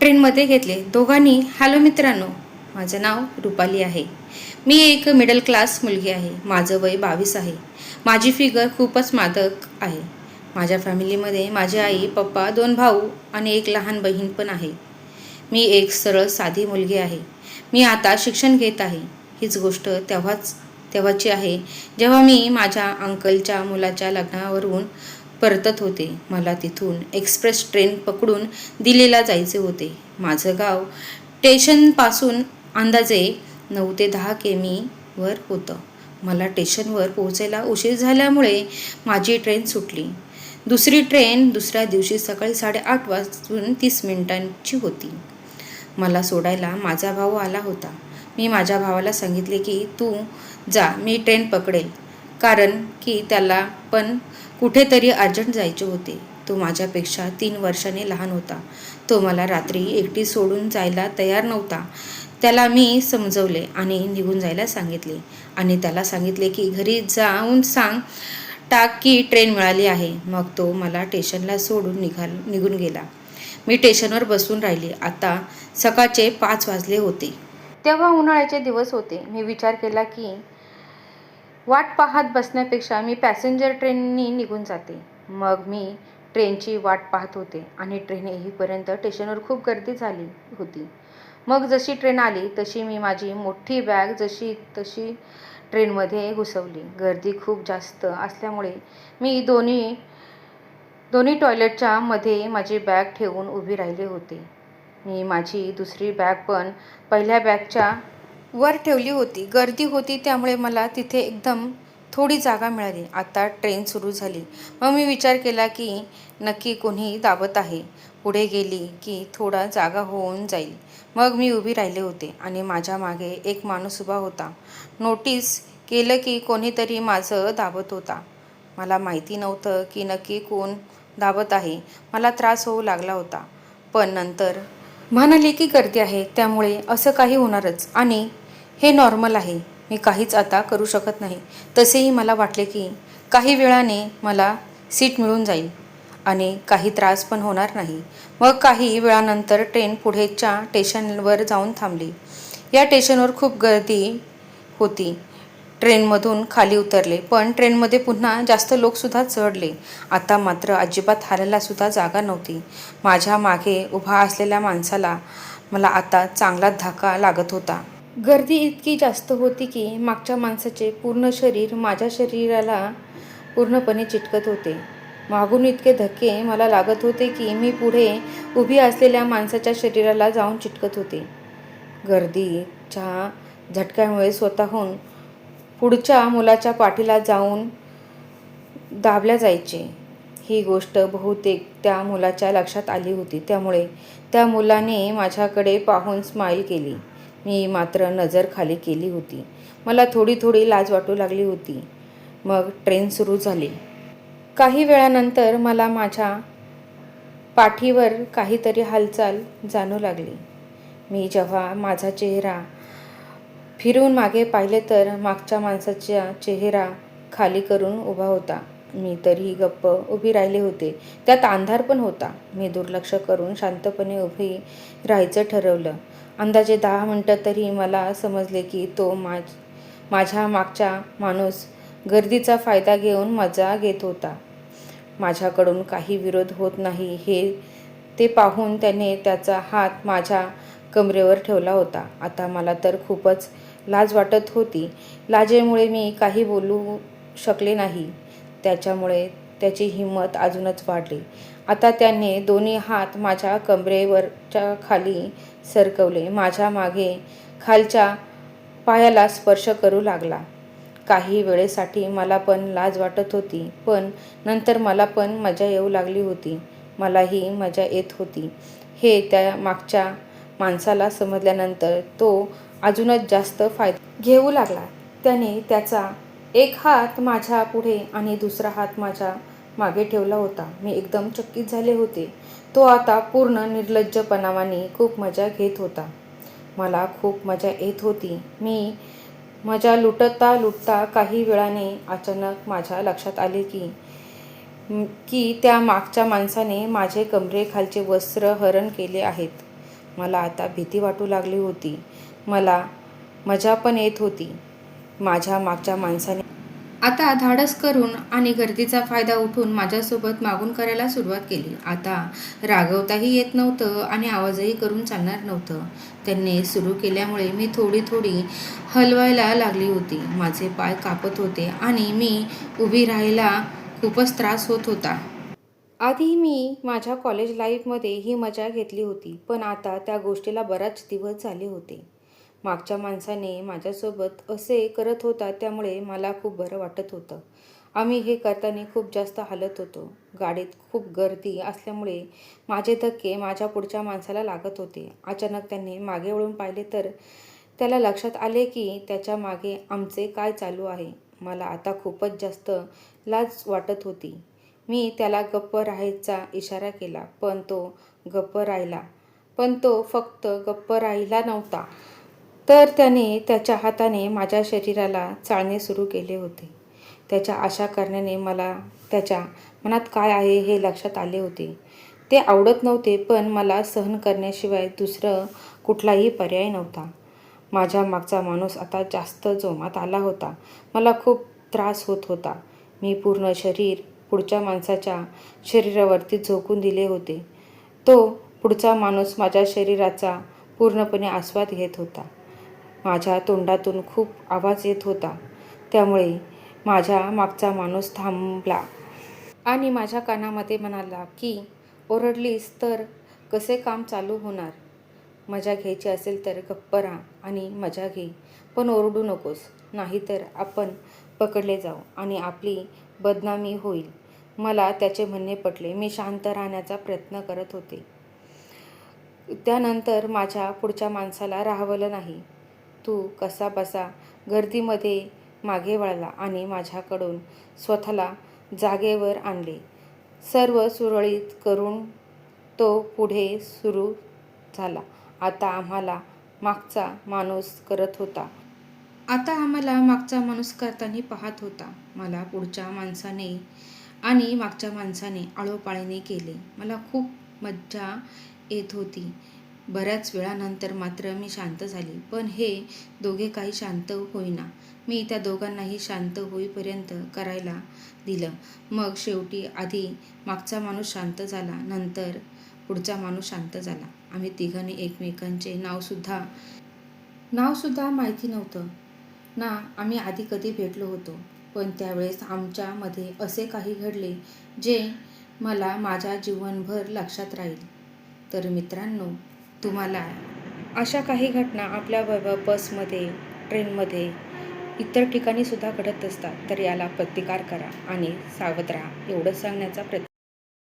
ट्रेनमध्ये घेतले. दोघांनी हॅलो मित्रांनो माझं नाव रुपाली आहे. मी एक मिडल क्लास मुलगी आहे. माझं वय बावीस आहे. माझी फिगर खूपच मादक आहे. माझ्या फॅमिलीमध्ये माझी आई पप्पा दोन भाऊ आणि एक लहान बहीण पण आहे. मी एक सरळ साधी मुलगी आहे. मी आता शिक्षण घेत आहे. हीच गोष्ट तेव्हाच तेव्हाची आहे. जेव्हा मी माझ्या अंकलच्या मुलाच्या लग्नावरून परतत होते. मला तिथून एक्सप्रेस ट्रेन पकडून दिल्लीला जायचे होते. माझं गाव स्टेशनपासून अंदाजे नऊ ते दहा केमीवर होतं. मला स्टेशनवर पोहोचायला उशीर झाल्यामुळे माझी ट्रेन सुटली. दुसरी ट्रेन दुसऱ्या दिवशी सकाळी साडेआठ वाजून तीस मिनिटांची होती. मला सोडायला माझा भाऊ आला होता. मी माझ्या भावाला सांगितले की तू जा मी ट्रेन पकडेल. कारण की त्याला पण कुठेतरी अर्जंट जायचे होते. तो माझ्यापेक्षा तीन वर्षाने लहान होता. तो मला रात्री एकटी सोडून जायला तयार नव्हता. त्याला मी समजवले आणि निघून जायला सांगितले. आणि त्याला सांगितले की घरी जाऊन सांग टाक की ट्रेन मिळाली आहे. मग तो मला स्टेशनला सोडून निघाल निघून गेला. मी स्टेशनवर बसून राहिले. आता सकाळचे पाच वाजले होते. तेव्हा उन्हाळ्याचे दिवस होते. मी विचार केला की वाट पाहत बसण्यापेक्षा मी पॅसेंजर ट्रेननी निघून जाते. मग मी ट्रेनची वाट पाहत होते आणि ट्रेन येईपर्यंत स्टेशनवर खूप गर्दी झाली होती. मग जशी ट्रेन आली तशी मी माझी मोठी बॅग जशी तशी ट्रेनमध्ये घुसवली. गर्दी खूप जास्त असल्यामुळे मी दोन्ही दोन्ही टॉयलेटच्या मध्ये माझी बॅग ठेवून उभी राहिले होते. मी माझी दुसरी बॅग पण पहिल्या बॅगच्या वर ठेवली होती. गर्दी होती त्यामुळे मला तिथे एकदम थोडी जागा मिळाली. आता ट्रेन सुरू झाली. मग मी विचार केला की नक्की कोणी दाबत आहे. पुढे गेली की थोडा जागा होऊन जाईल. मग मी उभी राहिले होते आणि माझ्या मागे एक माणूस उभा होता. नोटीस केलं की कोणीतरी माझं दाबत होता. मला माहिती नव्हतं की नक्की कोण दाबत आहे. मला त्रास होऊ लागला होता. पण नंतर म्हणाले की गर्दी आहे त्यामुळे असं काही होणारच. आणि हे नॉर्मल आहे. मी काहीच आता करू शकत नाही. तसेही मला वाटले की काही वेळाने मला सीट मिळून जाईल आणि काही त्रास पण होणार नाही. मग काही वेळानंतर ट्रेन पुढेच्या स्टेशनवर जाऊन थांबली. या स्टेशनवर खूप गर्दी होती. ट्रेनमधून खाली उतरले पण ट्रेनमध्ये पुन्हा जास्त लोकसुद्धा चढले. आता मात्र अजिबात हरायलासुद्धा जागा नव्हती. माझ्या मागे उभा असलेल्या माणसाला मला आता चांगलाच धाका लागत होता. गर्दी इतकी जास्त होती की मागच्या माणसाचे पूर्ण शरीर माझ्या शरीराला पूर्णपणे चिटकत होते. मागून इतके धक्के मला लागत होते की मी पुढे उभी असलेल्या माणसाच्या शरीराला जाऊन चिटकत होते. गर्दीच्या झटक्यामुळे स्वतःहून पुढच्या मुलाच्या पाठीला जाऊन दाबल्या जायचे. ही गोष्ट बहुतेक त्या मुलाच्या लक्षात आली होती. त्यामुळे त्या मुलाने माझ्याकडे पाहून स्माईल केली. मी मात्र नजर खाली केली होती. मला थोडी थोडी लाज वाटू लागली होती. मग ट्रेन सुरू झाली. काही वेळानंतर मला माझ्या पाठीवर काहीतरी हालचाल जाणू लागली. मी जेव्हा माझा चेहरा फिरून मागे पाहिले तर मागच्या माणसाचा चेहरा खाली करून उभा होता. मी तरीही गप्प उभी राहिले होते. त्यात अंधार पण होता. मी दुर्लक्ष करून शांतपणे उभी राहायचं ठरवलं. अंदाजे दहा मिनटं तरी मला समजले की तो माझ माझ्या मागचा माणूस गर्दीचा फायदा घेऊन मजा घेत होता. माझ्याकडून काही विरोध होत नाही हे ते पाहून त्याने त्याचा हात माझ्या कमरेवर ठेवला होता. आता मला तर खूपच लाज वाटत होती. लाजेमुळे मी काही बोलू शकले नाही. त्याच्यामुळे त्याची हिंमत अजूनच वाढली. आता त्याने दोन्ही हात माझ्या कमरेवरच्या खाली सरकवले. माझ्या मागे खालच्या पायाला स्पर्श करू लागला. काही वेळेसाठी मला पण लाज वाटत होती पण नंतर मला पण मजा येऊ लागली होती. मलाही मजा येत होती. हे त्या मागच्या माणसाला समजल्यानंतर तो अजूनच जास्त फायदा घेऊ लागला. त्याने त्याचा एक हात माझ्या पुढे आणि दुसरा हात माझ्या मागे ठेवला होता. मी एकदम चकित झाले होते. तो आता पूर्ण निर्लज्जपणावाने खूप मजा घेत होता. मला खूप मजा येत होती. मी मजा लुटता लुटता काही वेळाने अचानक माझ्या लक्षात आले की की त्या मागच्या माणसाने माझे कमरेखालचे वस्त्र हरण केले आहेत. मला आता भीती वाटू लागली होती. मला मजा पण येत होती. माझ्या मागच्या माणसाने आता धाडस करून आणि गर्दीचा फायदा उठून माझ्यासोबत मागून करायला सुरुवात केली. आता रागवताही येत नव्हतं आणि आवाजही करून चालणार नव्हतं. त्यांनी सुरू केल्यामुळे मी थोडी थोडी हलवायला लागली होती. माझे पाय कापत होते आणि मी उभी राहायला खूपच त्रास होत होता. आधी मी माझ्या कॉलेज लाईफमध्ये ही मजा घेतली होती पण आता त्या गोष्टीला बराच दिवस झाले होते. मागच्या माणसाने माझ्यासोबत असे करत होता त्यामुळे मला खूप बरं वाटत होतं. आम्ही हे करताना खूप जास्त हालत होतो. गाडीत खूप गर्दी असल्यामुळे माझे धक्के माझ्या पुढच्या माणसाला लागत होते. अचानक त्यांनी मागे वळून पाहिले तर त्याला लक्षात आले की त्याच्यामागे आमचे काय चालू आहे. मला आता खूपच जास्त लाज वाटत होती. मी त्याला गप्प राहायचा इशारा केला पण तो गप्प राहिला. पण तो फक्त गप्प राहिला नव्हता. तर त्याने त्याच्या हाताने माझ्या शरीराला चाळणे सुरू केले होते. त्याच्या आशा करण्याने मला त्याच्या मनात काय आहे हे लक्षात आले होते. ते आवडत नव्हते पण मला सहन करण्याशिवाय दुसरं कुठलाही पर्याय नव्हता. माझ्या मागचा माणूस आता जास्त जोमात आला होता. मला खूप त्रास होत होता. मी पूर्ण शरीर पुढच्या माणसाच्या शरीरावरती झोकून दिले होते. तो पुढचा माणूस माझ्या शरीराचा पूर्णपणे आस्वाद घेत होता. माझ्या तोंडातून खूप आवाज येत होता. त्यामुळे माझ्या मागचा माणूस थांबला आणि माझ्या कानामध्ये म्हणाला की ओरडलीस तर कसे काम चालू होणार? मजा घ्यायची असेल तर गप्प राहा आणि मजा घे पण ओरडू नकोस. नाहीतर आपण पकडले जाऊ आणि आपली बदनामी होईल. मला त्याचे म्हणणे पटले. मी शांत राहण्याचा प्रयत्न करत होते. त्यानंतर माझ्या पुढच्या माणसाला राहवलं नाही. तू कसा बसा गर्दीमध्ये मागे वळला आणि माझ्याकडून स्वतःला जागेवर आणले. सर्व सुरळीत करून तो पुढे सुरू झाला. आता आम्हाला मागचा माणूस करत होता. आता आम्हाला मागचा माणूस करताना पाहत होता. मला पुढच्या माणसाने आणि मागच्या माणसाने आळोपाळीने केले. मला खूप मज्जा येत होती. बऱ्याच वेळानंतर मात्र मी शांत झाली. पण हे दोघे काही शांत होईना. मी त्या दोघांनाही शांत होईपर्यंत करायला दिलं. मग शेवटी आधी मागचा माणूस शांत झाला नंतर पुढचा माणूस शांत झाला. आम्ही तिघांनी एकमेकांचे नावसुद्धा नावसुद्धा माहिती नव्हतं. ना आम्ही आधी कधी भेटलो होतो. पण त्यावेळेस आमच्यामध्ये असे काही घडले जे मला माझ्या जीवनभर लक्षात राहील. तर मित्रांनो तुम्हाला. अशा काही घटना आपल्या ब बसमध्ये ट्रेनमध्ये इतर ठिकाणीसुद्धा घडत असतात तर याला प्रतिकार करा आणि सावध राहा एवढंच सांगण्याचा प्रयत्न